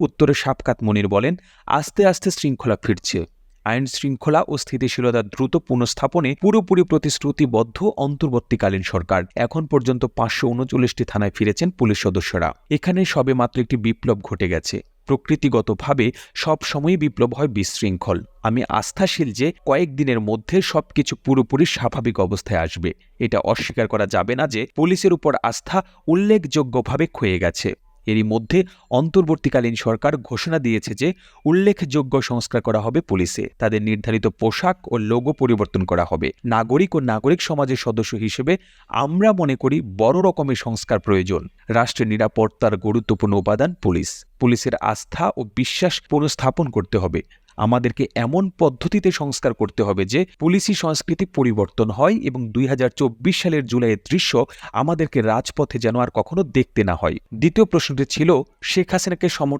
উত্তরে সাপকাত মনির বলেন, আস্তে আস্তে শৃঙ্খলা ফিরছে। আইন শৃঙ্খলা ও স্থিতিশীলতা দ্রুত পুনঃস্থাপনে পুরোপুরি প্রতিশ্রুতিবদ্ধ অন্তর্বর্তীকালীন সরকার। এখন পর্যন্ত পাঁচশো উনচল্লিশটি থানায় ফিরেছেন পুলিশ সদস্যরা। এখানে সবে মাত্র একটি বিপ্লব ঘটে গেছে। প্রকৃতিগতভাবে সব সময়ই বিপ্লব হয় বিশৃঙ্খল। আমি আস্থাশীল যে কয়েকদিনের মধ্যে সবকিছু পুরোপুরি স্বাভাবিক অবস্থায় আসবে। এটা অস্বীকার করা যাবে না যে পুলিশের উপর আস্থা উল্লেখযোগ্যভাবে ক্ষয়ে গেছে। এরই মধ্যে অন্তর্বর্তীকালীন সরকার ঘোষণা দিয়েছে যে উল্লেখযোগ্য সংস্কার করা হবে পুলিশে। তাদের নির্ধারিত পোশাক ও লোগো পরিবর্তন করা হবে। নাগরিক ও নাগরিক সমাজের সদস্য হিসেবে আমরা মনে করি বড় রকমের সংস্কার প্রয়োজন। রাষ্ট্রের নিরাপত্তার গুরুত্বপূর্ণ উপাদান পুলিশ। পুলিশের আস্থা ও বিশ্বাস পুনঃস্থাপন করতে হবে। আমাদেরকে এমন পদ্ধতিতে সংস্কার করতে হবে যে পুলিশি সংস্কৃতি পরিবর্তন হয় এবং দুই হাজার চব্বিশ সালের জুলাইয়ের দৃশ্য আমাদেরকে রাজপথে যেন আর কখনো দেখতে না হয়। দ্বিতীয় প্রশ্নটি ছিল, শেখ হাসিনাকে সমর্থন